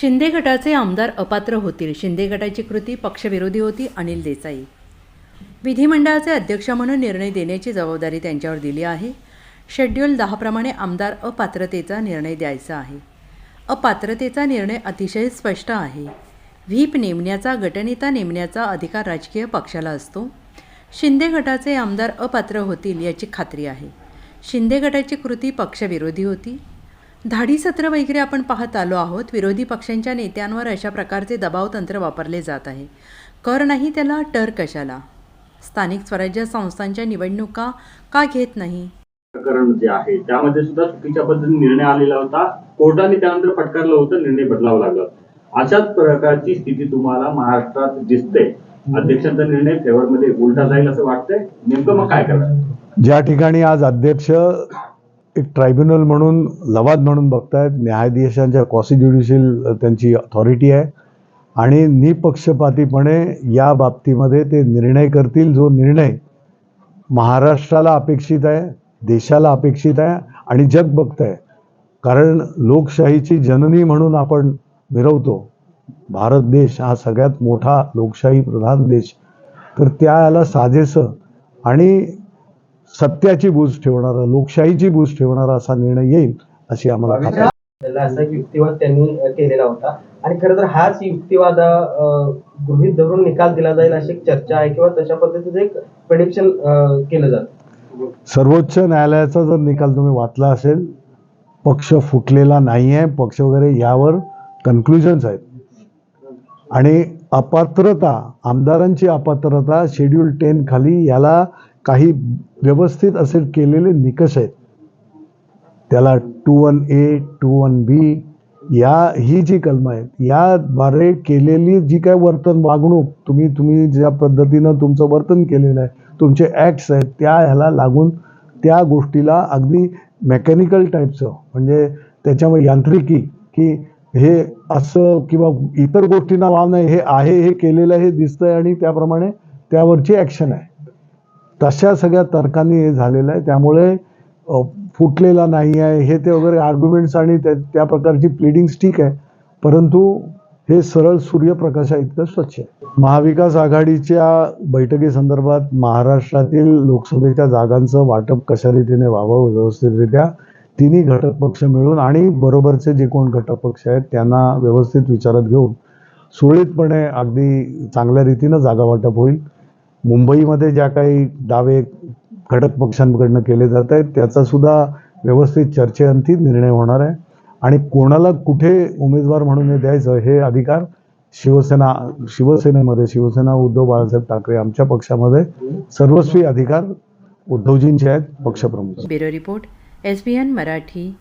शिंदे गटाचे आमदार अपात्र होतील. शिंदे गटाची कृती पक्षविरोधी होती अनिल देसाई. विधिमंडळाचे अध्यक्ष म्हणून निर्णय देण्याची जबाबदारी त्यांच्यावर दिली आहे. शेड्यूल दहाप्रमाणे आमदार अपात्रतेचा निर्णय द्यायचा आहे. अपात्रतेचा निर्णय अतिशय स्पष्ट आहे. व्हीप नेमण्याचा गटनेता नेमण्याचा अधिकार राजकीय पक्षाला असतो. शिंदे गटाचे आमदार अपात्र होतील याची खात्री आहे. शिंदे गटाची कृती पक्षविरोधी होती. धाडी सत्र वगैरे आपण पाहत आलो आहोत. विरोधी पक्षांच्या नेत्यांवर अशा प्रकारचे दबाव तंत्र वापरले जात आहे. कर नाही त्याला टर कशाला? स्थानिक स्वराज्य संस्थांच्या निवडणुका का घेत नाही? प्रकरण जे आहे त्यामध्ये सुद्धा चुकीच्या पद्धतीने निर्णय आलेला होता. कोर्टाने त्यानंतर फटकारलं होतं निर्णय बदलावा लागला. अशाच प्रकारची स्थिती तुम्हाला महाराष्ट्रात दिसते. अध्यक्षांचा निर्णय फेवर मध्ये उलटा जाईल असं वाटतंय. नेमकं मग काय करणार ज्या ठिकाणी आज अध्यक्ष एक ट्रायब्युनल म्हणून लवाद म्हणून बघतायत. न्यायाधीशांच्या कॉन्स्टिट्युशियल त्यांची अथॉरिटी आहे. आणि निपक्षपातीपणे या बाबतीमध्ये ते निर्णय करतील. जो निर्णय महाराष्ट्राला अपेक्षित आहे देशाला अपेक्षित आहे आणि जग बघत आहे कारण लोकशाहीची जननी म्हणून आपण मिरवतो. भारत देश हा सगळ्यात मोठा लोकशाही प्रधान देश. तर त्याला साजेसं आणि सत्याची बूज ठेवणारा लोकशाहीची बूज ठेवणारा असा निर्णय येईल अशी आम्हाला खात्री असा युक्तिवाद त्यांनी केलेला होता. आणि खरं तर हाच युक्तिवाद गृहीत धरून निकाल दिला जाईल अशी चर्चा आहे किंवा तशा पद्धतीचं एक प्रेडिक्शन केलं जातं. सर्वोच्च न्यायालयाचा जर निकाल तुम्ही वाचला असेल पक्ष फुटलेला नाही आहे पक्ष वगैरे यावर कन्क्लुजन्स आहेत. आणि अपात्रता आमदारांची अपात्रता शेड्यूल टेन खाली याला काही व्यवस्थित असे केलेले निकष आहेत. त्याला two one A two one B या ही जी कलमं आहेत याद्वारे केलेली जी काय वर्तन वागणूक तुम्ही तुम्ही ज्या पद्धतीनं तुमचं वर्तन केलेलं आहे तुमचे ॲक्ट्स आहेत त्या ह्याला लागून त्या गोष्टीला अगदी मेकॅनिकल टाईपचं म्हणजे त्याच्यामुळे यांत्रिकी की हे असं किंवा इतर गोष्टींना वाव नाही हे आहे हे केलेलं हे दिसतंय आणि त्याप्रमाणे त्यावरची ॲक्शन आहे. तशा सगळ्या तर्कांनी हे झालेलं आहे. त्यामुळे फुटलेला नाही आहे. हे ते वगैरे आर्ग्युमेंट्स आणि त्या त्या प्रकारची प्लिडिंग्स ठीक आहे. परंतु हे सरळ सूर्यप्रकाशा इतकं स्वच्छ आहे. महाविकास आघाडीच्या बैठकीसंदर्भात महाराष्ट्रातील लोकसभेच्या जागांचं वाटप कशा रीतीने व्हावं व्यवस्थितरित्या तिन्ही घटक पक्ष मिळून आणि बरोबरचे जे कोण घटक पक्ष आहेत त्यांना व्यवस्थित विचारात घेऊन सुरळीतपणे अगदी चांगल्या रीतीनं जागा वाटप होईल. मुंबईमध्ये ज्या काही दावे घटक पक्षांकडनं केले जात आहेत त्याचा सुद्धा व्यवस्थित चर्चेअंती निर्णय होणार आहे. आणि कोणाला कुठे उमेदवार म्हणून हे द्यायचं हे अधिकार शिवसेना शिवसेनेमध्ये शिवसेना उद्धव बाळासाहेब ठाकरे आमच्या पक्षामध्ये सर्वस्वी अधिकार उद्धवजींचे आहेत पक्षप्रमुख. Bureau report S B N Marathi.